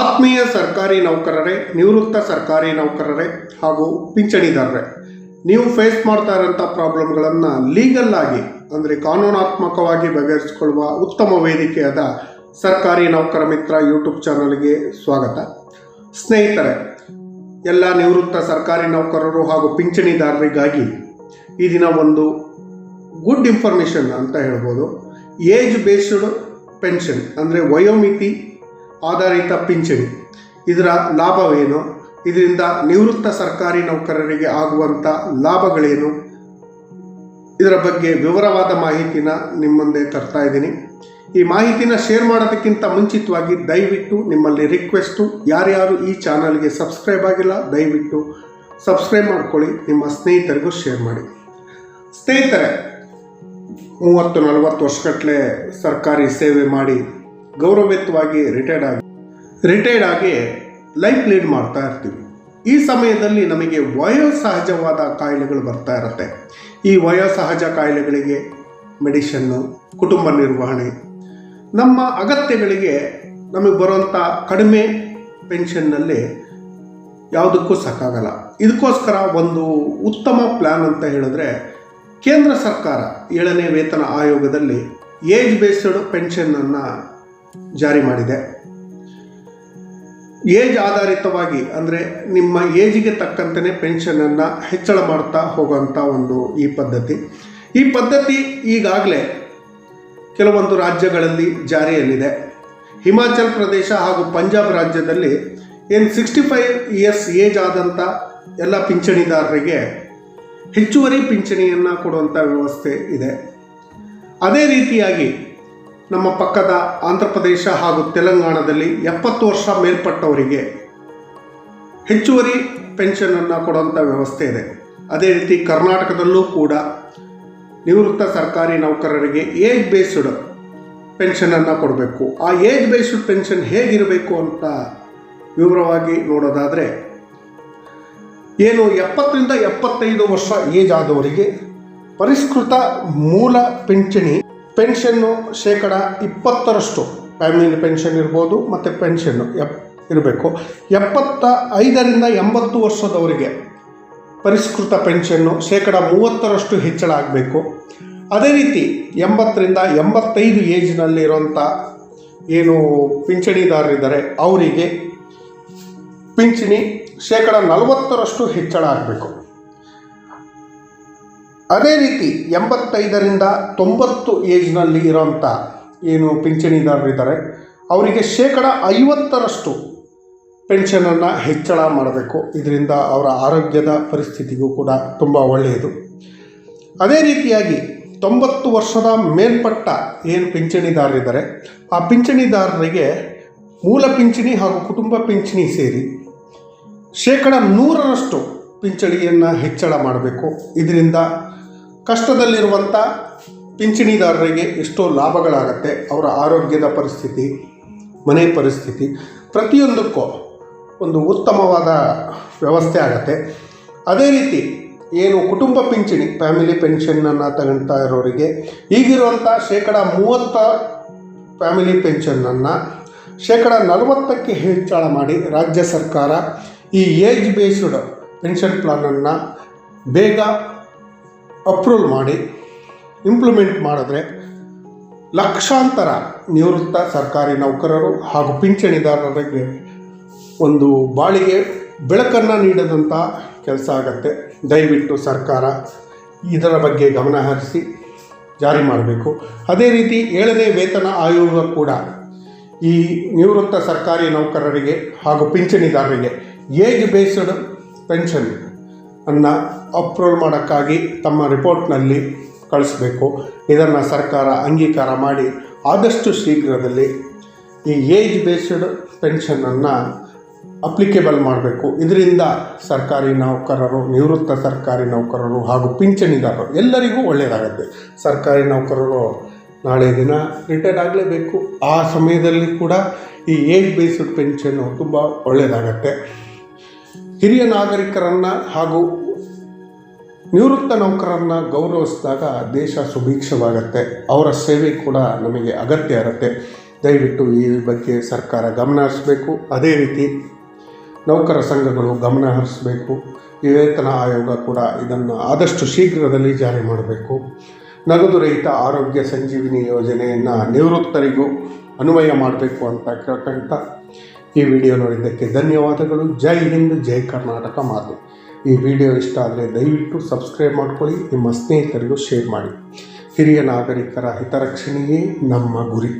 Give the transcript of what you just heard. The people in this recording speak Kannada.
ಆತ್ಮೀಯ ಸರ್ಕಾರಿ ನೌಕರರೇ, ನಿವೃತ್ತ ಸರ್ಕಾರಿ ನೌಕರರೇ ಹಾಗೂ ಪಿಂಚಣಿದಾರರೇ, ನೀವು ಫೇಸ್ ಮಾಡ್ತಾ ಇರೋಂಥ ಪ್ರಾಬ್ಲಮ್ಗಳನ್ನು ಲೀಗಲ್ ಆಗಿ, ಅಂದರೆ ಕಾನೂನಾತ್ಮಕವಾಗಿ ಬಗೆಹರಿಸಿಕೊಳ್ಳುವ ಉತ್ತಮ ವೇದಿಕೆಯಾದ ಸರ್ಕಾರಿ ನೌಕರ ಮಿತ್ರ ಯೂಟ್ಯೂಬ್ ಚಾನಲ್ಗೆ ಸ್ವಾಗತ. ಸ್ನೇಹಿತರೆ, ಎಲ್ಲ ನಿವೃತ್ತ ಸರ್ಕಾರಿ ನೌಕರರು ಹಾಗೂ ಪಿಂಚಣಿದಾರರಿಗಾಗಿ ಈ ದಿನ ಒಂದು ಗುಡ್ ಇನ್ಫಾರ್ಮೇಷನ್ ಅಂತ ಹೇಳ್ಬೋದು. ಏಜ್ ಬೇಸ್ಡ್ ಪೆನ್ಷನ್ ಅಂದರೆ ವಯೋಮಿತಿ ಆಧಾರಿತ ಪಿಂಚಣಿ. ಇದರ ಲಾಭವೇನು? ಇದರಿಂದ ನಿವೃತ್ತ ಸರ್ಕಾರಿ ನೌಕರರಿಗೆ ಆಗುವಂಥ ಲಾಭಗಳೇನು? ಇದರ ಬಗ್ಗೆ ವಿವರವಾದ ಮಾಹಿತಿನ ನಿಮ್ಮ ಮುಂದೆ ತರ್ತಾ ಇದ್ದೀನಿ. ಈ ಮಾಹಿತಿನ ಶೇರ್ ಮಾಡೋದಕ್ಕಿಂತ ಮುಂಚಿತವಾಗಿ ದಯವಿಟ್ಟು ನಿಮ್ಮಲ್ಲಿ ರಿಕ್ವೆಸ್ಟು ಯಾರ್ಯಾರು ಈ ಚಾನಲ್ಗೆ ಸಬ್ಸ್ಕ್ರೈಬ್ ಆಗಿಲ್ಲ, ದಯವಿಟ್ಟು ಸಬ್ಸ್ಕ್ರೈಬ್ ಮಾಡ್ಕೊಳ್ಳಿ. ನಿಮ್ಮ ಸ್ನೇಹಿತರಿಗೂ ಶೇರ್ ಮಾಡಿ. ಸ್ನೇಹಿತರೆ, ಮೂವತ್ತು ನಲವತ್ತು ವರ್ಷಗಟ್ಟಲೆ ಸರ್ಕಾರಿ ಸೇವೆ ಮಾಡಿ ಗೌರವಯುತವಾಗಿ ರಿಟೈರ್ಡ್ ಆಗಿ ರಿಟೈರ್ಡ್ ಆಗಿ ಲೈಫ್ ಲೀಡ್ ಮಾಡ್ತಾ ಇರ್ತೀವಿ. ಈ ಸಮಯದಲ್ಲಿ ನಮಗೆ ವಯೋಸಹಜವಾದ ಕಾಯಿಲೆಗಳು ಬರ್ತಾ ಇರುತ್ತೆ. ಈ ವಯೋಸಹಜ ಕಾಯಿಲೆಗಳಿಗೆ ಮೆಡಿಷನ್ನು ಕುಟುಂಬ ನಿರ್ವಹಣೆ, ನಮ್ಮ ಅಗತ್ಯಗಳಿಗೆ ನಮಗೆ ಬರುವಂಥ ಕಡಿಮೆ ಪೆನ್ಷನ್ನಲ್ಲಿ ಯಾವುದಕ್ಕೂ ಸಾಕಾಗಲ್ಲ. ಇದಕ್ಕೋಸ್ಕರ ಒಂದು ಉತ್ತಮ ಪ್ಲ್ಯಾನ್ ಅಂತ ಹೇಳಿದ್ರೆ ಕೇಂದ್ರ ಸರ್ಕಾರ ಏಳನೇ ವೇತನ ಆಯೋಗದಲ್ಲಿ ಏಜ್ ಬೇಸ್ಡ್ ಪೆನ್ಷನ್ನನ್ನು ಜಾರಿ ಮಾಡಿದೆ. ಏಜ್ ಆಧಾರಿತವಾಗಿ ಅಂದರೆ ನಿಮ್ಮ ಏಜಿಗೆ ತಕ್ಕಂತೆ ಪೆನ್ಷನನ್ನು ಹೆಚ್ಚಳ ಮಾಡ್ತಾ ಹೋಗೋಂಥ ಒಂದು ಈ ಪದ್ಧತಿ. ಈ ಪದ್ಧತಿ ಈಗಾಗಲೇ ಕೆಲವೊಂದು ರಾಜ್ಯಗಳಲ್ಲಿ ಜಾರಿಯಲ್ಲಿದೆ. ಹಿಮಾಚಲ್ ಪ್ರದೇಶ ಹಾಗೂ ಪಂಜಾಬ್ ರಾಜ್ಯದಲ್ಲಿ ಏನು ಸಿಕ್ಸ್ಟಿ ಫೈವ್ ಇಯರ್ಸ್ ಏಜ್ ಆದಂಥ ಎಲ್ಲ ಪಿಂಚಣಿದಾರರಿಗೆ ಹೆಚ್ಚುವರಿ ಪಿಂಚಣಿಯನ್ನು ಕೊಡುವಂಥ ವ್ಯವಸ್ಥೆ ಇದೆ. ಅದೇ ರೀತಿಯಾಗಿ ನಮ್ಮ ಪಕ್ಕದ ಆಂಧ್ರ ಪ್ರದೇಶ ಹಾಗೂ ತೆಲಂಗಾಣದಲ್ಲಿ ಎಪ್ಪತ್ತು ವರ್ಷ ಮೇಲ್ಪಟ್ಟವರಿಗೆ ಹೆಚ್ಚುವರಿ ಪೆನ್ಷನನ್ನು ಕೊಡುವಂಥ ವ್ಯವಸ್ಥೆ ಇದೆ. ಅದೇ ರೀತಿ ಕರ್ನಾಟಕದಲ್ಲೂ ಕೂಡ ನಿವೃತ್ತ ಸರ್ಕಾರಿ ನೌಕರರಿಗೆ ಏಜ್ ಬೇಸ್ಡ್ ಪೆನ್ಷನನ್ನು ಕೊಡಬೇಕು. ಆ ಏಜ್ ಬೇಸ್ಡ್ ಪೆನ್ಷನ್ ಹೇಗಿರಬೇಕು ಅಂತ ವಿವರವಾಗಿ ನೋಡೋದಾದರೆ, ಏನು ಎಪ್ಪತ್ತರಿಂದ ಎಪ್ಪತ್ತೈದು ವರ್ಷ ಏಜ್ ಆದವರಿಗೆ ಪರಿಷ್ಕೃತ ಮೂಲ ಪಿಂಚಣಿ ಪೆನ್ಷನ್ನು ಶೇಕಡ ಇಪ್ಪತ್ತರಷ್ಟು ಫ್ಯಾಮಿಲಿ ಪೆನ್ಷನ್ ಇರ್ಬೋದು ಮತ್ತು ಪೆನ್ಷನ್ನು ಎಪ್ ಇರಬೇಕು. ಎಪ್ಪತ್ತ ಐದರಿಂದ ಎಂಬತ್ತು ವರ್ಷದವರಿಗೆ ಪರಿಷ್ಕೃತ ಪೆನ್ಷನ್ನು ಶೇಕಡ ಮೂವತ್ತರಷ್ಟು ಹೆಚ್ಚಳ ಆಗಬೇಕು. ಅದೇ ರೀತಿ ಎಂಬತ್ತರಿಂದ ಎಂಬತ್ತೈದು ಏಜ್ನಲ್ಲಿರುವಂಥ ಏನು ಪಿಂಚಣಿದಾರರಿದ್ದಾರೆ, ಅವರಿಗೆ ಪಿಂಚಣಿ ಶೇಕಡ ನಲವತ್ತರಷ್ಟು ಹೆಚ್ಚಳ ಆಗಬೇಕು. ಅದೇ ರೀತಿ ಎಂಬತ್ತೈದರಿಂದ ತೊಂಬತ್ತು ಏಜ್ನಲ್ಲಿ ಇರೋಂಥ ಏನು ಪಿಂಚಣಿದಾರರಿದ್ದಾರೆ, ಅವರಿಗೆ ಶೇಕಡ ಐವತ್ತರಷ್ಟು ಪೆನ್ಷನನ್ನು ಹೆಚ್ಚಳ ಮಾಡಬೇಕು. ಇದರಿಂದ ಅವರ ಆರೋಗ್ಯದ ಪರಿಸ್ಥಿತಿಗೂ ಕೂಡ ತುಂಬ ಒಳ್ಳೆಯದು. ಅದೇ ರೀತಿಯಾಗಿ ತೊಂಬತ್ತು ವರ್ಷದ ಮೇಲ್ಪಟ್ಟ ಏನು ಪಿಂಚಣಿದಾರರಿದ್ದಾರೆ, ಆ ಪಿಂಚಣಿದಾರರಿಗೆ ಮೂಲ ಪಿಂಚಣಿ ಹಾಗೂ ಕುಟುಂಬ ಪಿಂಚಣಿ ಸೇರಿ ಶೇಕಡ ನೂರರಷ್ಟು ಪಿಂಚಣಿಯನ್ನು ಹೆಚ್ಚಳ ಮಾಡಬೇಕು. ಇದರಿಂದ ಕಷ್ಟದಲ್ಲಿರುವಂಥ ಪಿಂಚಣಿದಾರರಿಗೆ ಎಷ್ಟೋ ಲಾಭಗಳಾಗತ್ತೆ. ಅವರ ಆರೋಗ್ಯದ ಪರಿಸ್ಥಿತಿ, ಮನೆ ಪರಿಸ್ಥಿತಿ, ಪ್ರತಿಯೊಂದಕ್ಕೂ ಒಂದು ಉತ್ತಮವಾದ ವ್ಯವಸ್ಥೆ ಆಗತ್ತೆ. ಅದೇ ರೀತಿ ಏನು ಕುಟುಂಬ ಪಿಂಚಣಿ, ಫ್ಯಾಮಿಲಿ ಪೆನ್ಷನ್ನನ್ನು ತಗೊಳ್ತಾ ಇರೋರಿಗೆ ಈಗಿರುವಂಥ ಶೇಕಡ ಮೂವತ್ತ ಫ್ಯಾಮಿಲಿ ಪೆನ್ಷನ್ನನ್ನು ಶೇಕಡ ನಲವತ್ತಕ್ಕೆ ಹೆಚ್ಚಳ ಮಾಡಿ ರಾಜ್ಯ ಸರ್ಕಾರ ಈ ಏಜ್ ಬೇಸ್ಡ್ ಪೆನ್ಷನ್ ಪ್ಲಾನನ್ನು ಬೇಗ ಅಪ್ರೂವ್ ಮಾಡಿ ಇಂಪ್ಲಿಮೆಂಟ್ ಮಾಡಿದ್ರೆ ಲಕ್ಷಾಂತರ ನಿವೃತ್ತ ಸರ್ಕಾರಿ ನೌಕರರು ಹಾಗೂ ಪಿಂಚಣಿದಾರರಿಗೆ ಒಂದು ಬಾಳಿಗೆ ಬೆಳಕನ್ನು ನೀಡದಂಥ ಕೆಲಸ ಆಗತ್ತೆ. ದಯವಿಟ್ಟು ಸರ್ಕಾರ ಇದರ ಬಗ್ಗೆ ಗಮನ ಹರಿಸಿ ಜಾರಿ ಮಾಡಬೇಕು. ಅದೇ ರೀತಿ ಏಳನೇ ವೇತನ ಆಯೋಗ ಕೂಡ ಈ ನಿವೃತ್ತ ಸರ್ಕಾರಿ ನೌಕರರಿಗೆ ಹಾಗೂ ಪಿಂಚಣಿದಾರರಿಗೆ ಏಜ್ ಬೇಸ್ಡ್ ಪೆನ್ಷನ್ ಅನ್ನು ಅಪ್ರೂವಲ್ ಮಾಡೋಕ್ಕಾಗಿ ತಮ್ಮ ರಿಪೋರ್ಟ್ನಲ್ಲಿ ಕಳಿಸ್ಬೇಕು. ಇದನ್ನು ಸರ್ಕಾರ ಅಂಗೀಕಾರ ಮಾಡಿ ಆದಷ್ಟು ಶೀಘ್ರದಲ್ಲಿ ಈ ಏಜ್ ಬೇಸ್ಡ್ ಪೆನ್ಷನನ್ನು ಅಪ್ಲಿಕೇಬಲ್ ಮಾಡಬೇಕು. ಇದರಿಂದ ಸರ್ಕಾರಿ ನೌಕರರು, ನಿವೃತ್ತ ಸರ್ಕಾರಿ ನೌಕರರು ಹಾಗೂ ಪಿಂಚಣಿದಾರರು ಎಲ್ಲರಿಗೂ ಒಳ್ಳೆಯದಾಗುತ್ತೆ. ಸರ್ಕಾರಿ ನೌಕರರು ನಾಳೆ ದಿನ ರಿಟೈರ್ಡ್ ಆಗಲೇಬೇಕು. ಆ ಸಮಯದಲ್ಲಿ ಕೂಡ ಈ ಏಜ್ ಬೇಸ್ಡ್ ಪೆನ್ಷನ್ನು ತುಂಬ ಒಳ್ಳೆಯದಾಗತ್ತೆ. ಹಿರಿಯ ನಾಗರಿಕರನ್ನು ಹಾಗೂ ನಿವೃತ್ತ ನೌಕರರನ್ನ ಗೌರವಿಸಿದಾಗ ದೇಶ ಸುಭಿಕ್ಷವಾಗತ್ತೆ. ಅವರ ಸೇವೆ ಕೂಡ ನಮಗೆ ಅಗತ್ಯ ಇರುತ್ತೆ. ದಯವಿಟ್ಟು ಈ ಬಗ್ಗೆ ಸರ್ಕಾರ ಗಮನ ಹರಿಸಬೇಕು. ಅದೇ ರೀತಿ ನೌಕರ ಸಂಘಗಳು ಗಮನ ಹರಿಸಬೇಕು. ವೇತನ ಆಯೋಗ ಕೂಡ ಇದನ್ನು ಆದಷ್ಟು ಶೀಘ್ರದಲ್ಲಿ ಜಾರಿ ಮಾಡಬೇಕು. ನಗದು ರಹಿತ ಆರೋಗ್ಯ ಸಂಜೀವಿನಿ ಯೋಜನೆಯನ್ನು ನಿವೃತ್ತರಿಗೂ ಅನ್ವಯ ಮಾಡಬೇಕು ಅಂತ ಕೇಳ್ಕೊಂತ ಈ ವಿಡಿಯೋ ನೋಡಿದ್ದಕ್ಕೆ ಧನ್ಯವಾದಗಳು. ಜೈ ಹಿಂದ್, ಜೈ ಕರ್ನಾಟಕ ಮಾತು. ಈ ವಿಡಿಯೋ ಇಷ್ಟ ಆದರೆ ದಯವಿಟ್ಟು ಸಬ್ಸ್ಕ್ರೈಬ್ ಮಾಡ್ಕೊಳ್ಳಿ, ನಿಮ್ಮ ಸ್ನೇಹಿತರಿಗೂ ಶೇರ್ ಮಾಡಿ. ಹಿರಿಯ ನಾಗರಿಕರ ಹಿತರಕ್ಷಣೆಯೇ ನಮ್ಮ ಗುರಿ.